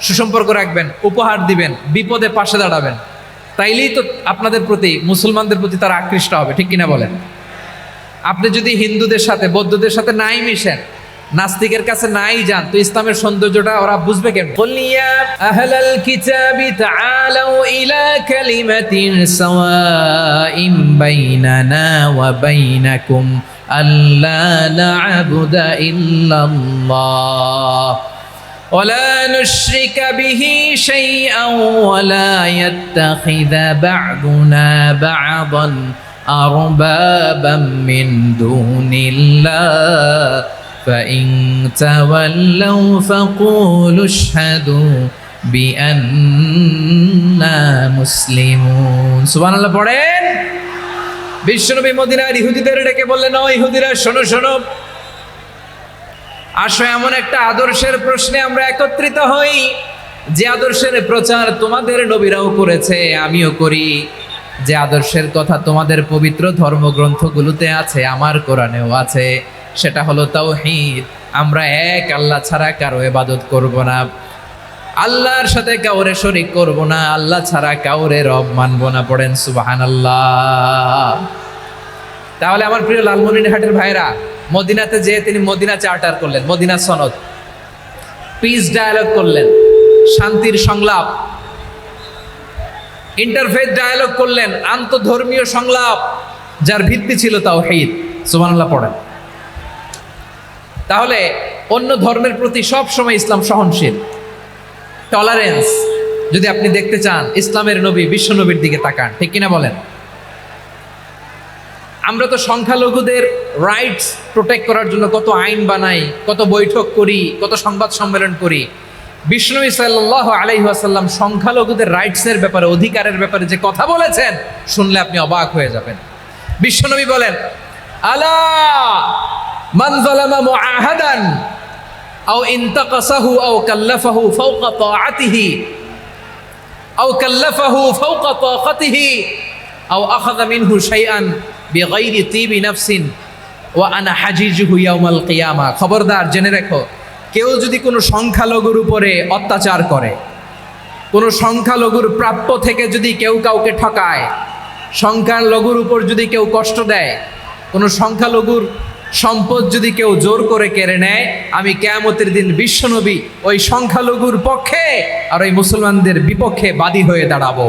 সুসম্পর্ক রাখবেন, উপহার দিবেন, বিপদে পাশে দাঁড়াবেন। তাইলেই তো আপনাদের প্রতি, মুসলমানদের প্রতি তারা আকৃষ্ট হবে, ঠিক কিনা বলেন? আপনি যদি হিন্দুদের সাথে, বৌদ্ধদের সাথে নাই মিশেন, নাস্তিকের কাছে নাই যান, তো ইসলামের সৌন্দর্যটা ওরা বুঝবে কেন বাইনাকুম আল্লা ولا نشرك به شيئا ولا يتخذ بعضنا بعضا أربابا من دون الله فإن تولوا فقولوا اشهدوا بأننا مسلمون سبحان الله পড়েন বিশ্বনবী মদিনার ইহুদিদের ডেকে বললেন ও ইহুদিরা শোনো শোনো আসো, এমন একটা আদর্শের প্রশ্নে আমরা একত্রিত হই। যে আদর্শের প্রচার তোমাদের নবীরাও করেছে, আমিও করি। যে আদর্শের কথা তোমাদের পবিত্র ধর্মগ্রন্থগুলোতে আছে, আমার কোরআনেও আছে, সেটা হলো তাওহীদ। আমরা এক, আল্লাহ ছাড়া কারও এবাদত করব না। আল্লাহর সাথে কাউরে শরিক করব না, আল্লাহ ছাড়া কাউরে রব মানব না, পড়েন সুবাহান আল্লাহ তাহলে আমার প্রিয় লালমনিরহাটের ভাইরা মদিনাতে যেয়ে তিনি মদিনা চার্টার করলেন, মদিনা সনদ। পিস ডায়ালগ করলেন, শান্তির সংলাপ। ইন্টারফেস ডায়ালগ করলেন, আন্তধর্মীয় সংলাপ, যার ভিত্তি ছিল তাও হিদ সুবহানাল্লাহ পড়েন। তাহলে অন্য ধর্মের প্রতি সব সময় ইসলাম সহনশীল। টলারেন্স যদি আপনি দেখতে চান, ইসলামের নবী বিশ্ব নবীর দিকে তাকান, ঠিক কিনা বলেন? আমরা তো সংখ্যালঘুদের রাইটস প্রোটেক্ট করার জন্য কত আইন বানাই, কত বৈঠক করি, কত সংবাদ সম্মেলন করি। বিষ্ণু সাল্লাহ আলাইহাসাল্লাম সংখ্যালঘুদের রাইটসের ব্যাপারে, অধিকারের ব্যাপারে যে কথা বলেছেন, শুনলে আপনি অবাক হয়ে যাবেন। বিশ্বনবী বলেন, আলা কাল্লাফাহু কাল্লাফাহু আও আখাযা মিনহু শাইআন বিগাইরি তিবি নাফসিন ওয়া আনা হাজিজুহু ইয়াউমাল কিয়ামা। খবরদার, জেনে রেখো, কেউ যদি কোনো সংখ্যালঘুর উপরে অত্যাচার করে, কোনো সংখ্যালঘুর প্রাপ্য থেকে যদি কেউ কাউকে ঠকায়, সংখ্যালঘুর উপর যদি কেউ কষ্ট দেয়, কোনো সংখ্যালঘুর সম্পদ যদি কেউ জোর করে কেড়ে নেয়, আমি কেয়ামতের দিন বিশ্বনবী ওই সংখ্যালঘুর পক্ষে আর ওই মুসলমানদের বিপক্ষে বাদী হয়ে দাঁড়াবো।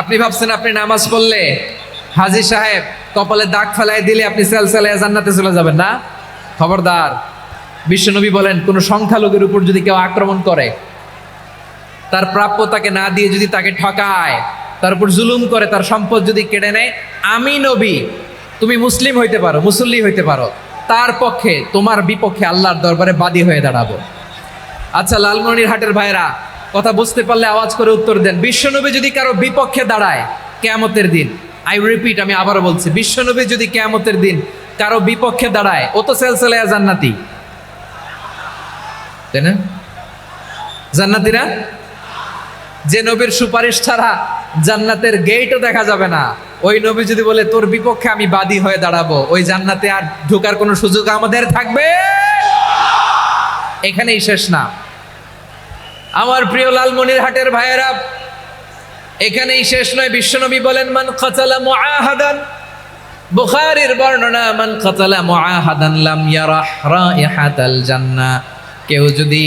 আপনি ভাবছেন আপনি নামাজ পড়লে হাজি সাহেব কপালে দাগ ফেলাই দিলে আপনি সেল সেলায় জান্নাতে চলে যাবেন না? খবরদার, বিশ্বনবী বলেন, কোন সংখ্যালঘুর উপর যদি কেউ আক্রমণ করে, তার প্রাপ্য তাকে না দিয়ে যদি তাকে ঠকায়, তার উপর জুলুম করে, তার সম্পদ যদি কেড়ে নেয়, আমি নবী, তুমি মুসলিম হইতে পারো, মুসল্লি হইতে পারো, তার পক্ষে, তোমার বিপক্ষে আল্লাহর দরবারে বাদী হয়ে দাঁড়াবো। আচ্ছা লালমনির হাটের ভাইরা কথা বুঝতে পারলে আওয়াজ করে উত্তর দেন। বিশ্বনবী যদি কারও বিপক্ষে দাঁড়ায়, কেয়ামতের দিন। আই রিপিট আমি আবারও বলছি, বিশ্বনবী যদি কেয়ামতের দিন কারও বিপক্ষে দাঁড়ায়, ও তো সেলসেলায়া জান্নাতি। তাই না? জান্নাতিরা? যে নবীর সুপারিশ ছাড়া জান্নাতের গেটও দেখা যাবে না। ওই নবী যদি বলে, তোর বিপক্ষে আমি বাদী হয়ে দাঁড়াবো, ওই জান্নাতে আর ঢোকার কোনো সুযোগ আমাদের থাকবে? এখানেই শেষ না। আমার প্রিয় লালমনির হাটের ভাইয়েরা, এখানেই শেষ নয়। বিশ্বনবী বলেন, মান খাচালা মুআহাদান। বুখারীর বর্ণনা, মান খাচালা মুআহাদান লাম ইয়ারাহ রাইহাতাল জান্নাহ কেউ যদি,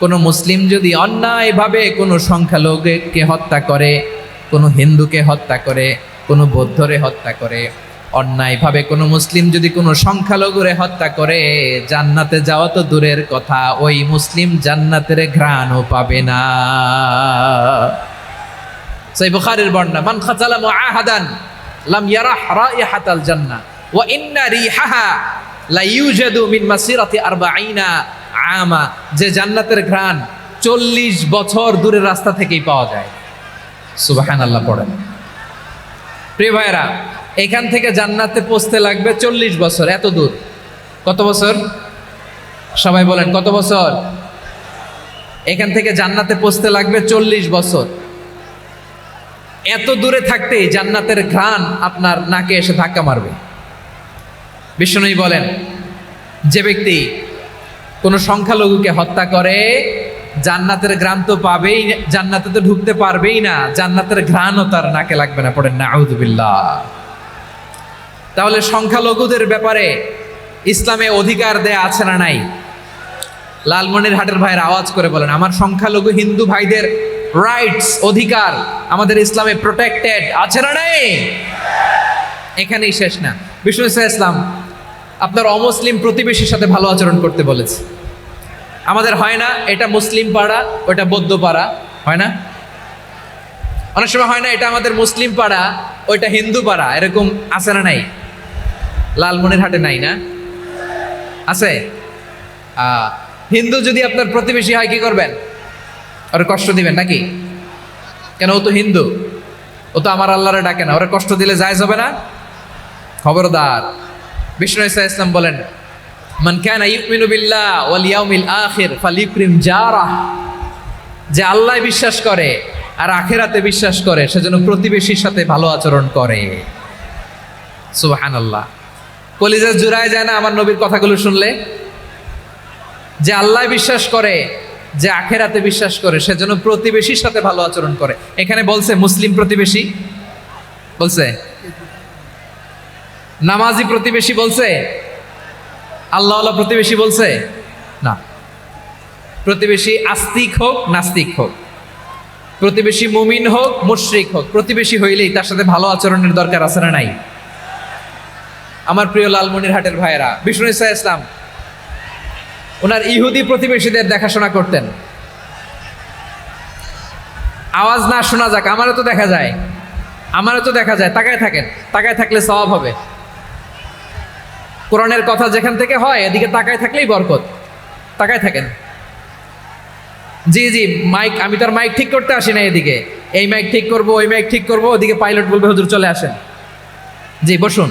কোনো মুসলিম যদি অন্যায়ভাবে কোনো সংখ্যালঘুকে হত্যা করে, কোনো হিন্দুকে হত্যা করে, কোনো বৌদ্ধরে হত্যা করে অন্যায়ভাবে কোনো মুসলিম যদি কোনো সংখ্যালঘুরে হত্যা করে, জান্নাতে যাওয়া তো দূরের কথা, ওই মুসলিম জান্নাতের ঘ্রাণও পাবে না। সেই বুখারীর বর্ণনা, মান খাজালা মুআহাদান লাম ইয়ারাহ রাইহাতাল জান্নাহ, ওয়া ইন্না রিহাহা লা ইউজাদু মিন মাসিরাতি 40 আমা যে জান্নাতের ঘ্রাণ 40 বছর দূরের রাস্তা থেকেই পাওয়া যায়। সুবহানাল্লাহ পড়েন। প্রিয় ভাইরা এখান থেকে জান্নাতে পৌঁছতে লাগবে চল্লিশ বছর, এত দূর। কত বছর? সবাই বলেন, কত বছর? এখান থেকে জান্নাতে পৌঁছতে লাগবে চল্লিশ বছর। এত দূরে থাকতেই জান্নাতের ঘ্রাণ আপনার নাকে এসে ধাক্কা মারবে। বিষ্ণুই বলেন, যে ব্যক্তি কোনো সংখ্যালঘুকে হত্যা করে, জান্নাতের গ্রাম তো পাবেই জান্নাতে তো ঢুকতে পারবেই না, জান্নাতের ঘ্রাণও তার নাকে লাগবে না, পড়েন না আউদুবিল্লাহ তাহলে সংখ্যালঘুদের ব্যাপারে ইসলামে অধিকার দেয়া আছে না নাই? লালমনির হাটের ভাইয়ের আওয়াজ করে বলেন, আমার সংখ্যালঘু হিন্দু ভাইদের রাইটস অধিকার আমাদের ইসলামে প্রোটেক্টেড আছে না নাই? এখানেই শেষ না। বিষ্ণু ইসলাম, আপনার অমুসলিম প্রতিবেশীর সাথে ভালো আচরণ করতে বলেছে। আমাদের হয় না, এটা মুসলিম পাড়া, ওটা বৌদ্ধ পাড়া, হয় না? অনেক সময় হয় না, এটা আমাদের মুসলিম পাড়া, ওইটা হিন্দু পাড়া, এরকম আছে না নাই? লালমনির হাটে নাই না? আছে? হিন্দু যদি আপনার প্রতিবেশী হয়, কি করবেন? ওরা কষ্ট দিবেন নাকি? কেন, ও তো হিন্দু। ও তো আমার আল্লাহরে ডাকে না। ওরা কষ্ট দিলে যায় হবে না? খবরদার। বিষ্ণু ইসা ইসলাম বলেন, মান কানা ইউমিনু বিল্লাহ যে আল্লাহ বিশ্বাস করে আর আখেরাতে বিশ্বাস করে, সেজন্য প্রতিবেশীর সাথে ভালো আচরণ করে। সুবহানাল্লাহ। কলিজা জুড়ায় যায় না আমার নবীর কথাগুলো শুনলে। যে আল্লাহ বিশ্বাস করে, যে আখেরাতে বিশ্বাস করে সেজন্য প্রতিবেশীর সাথে ভালো আচরণ করে। এখানে বলছে মুসলিম প্রতিবেশী? বলছে? নামাজি প্রতিবেশী বলছে? আল্লাহ প্রতিবেশী বলছে? না। প্রতিবেশী আস্তিক হোক, নাস্তিক হোক। প্রতিবেশী মুমিন হোক, মুশরিক হোক। প্রতিবেশী হইলেই তার সাথে ভালো আচরণের দরকার আছে না নাই? আমার প্রিয় লালমনির হাটের ভাইয়েরা, বিষ্ণু ইসা ইসলাম ওনার ইহুদি প্রতিবেশীদের দেখাশোনা করতেন। আওয়াজ না শোনা যাক, আমারও তো দেখা যায়, আমারও তো দেখা যায়, তাকায় থাকেন, তাকায় থাকলে স্বভাব হবে। কোরআনের কথা যেখান থেকে হয়, এদিকে তাকায় থাকলেই বরকত, তাকায় থাকেন। জি জি, মাইক, আমি তো আর মাইক ঠিক করতে আসি না এদিকে। এই মাইক ঠিক করব, ওই মাইক ঠিক করব, ওদিকে পাইলট বলবে, হুজুর চলে আসেন। জি, বসুন।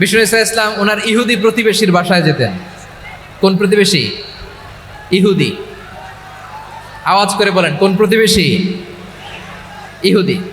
বিষ্ণু ইসা ইসলাম ওনার ইহুদি প্রতিবেশীর বাসায় যেতেন। কোন প্রতিবেশী? ইহুদি। আওয়াজ করে বলেন, কোন প্রতিবেশী? ইহুদি।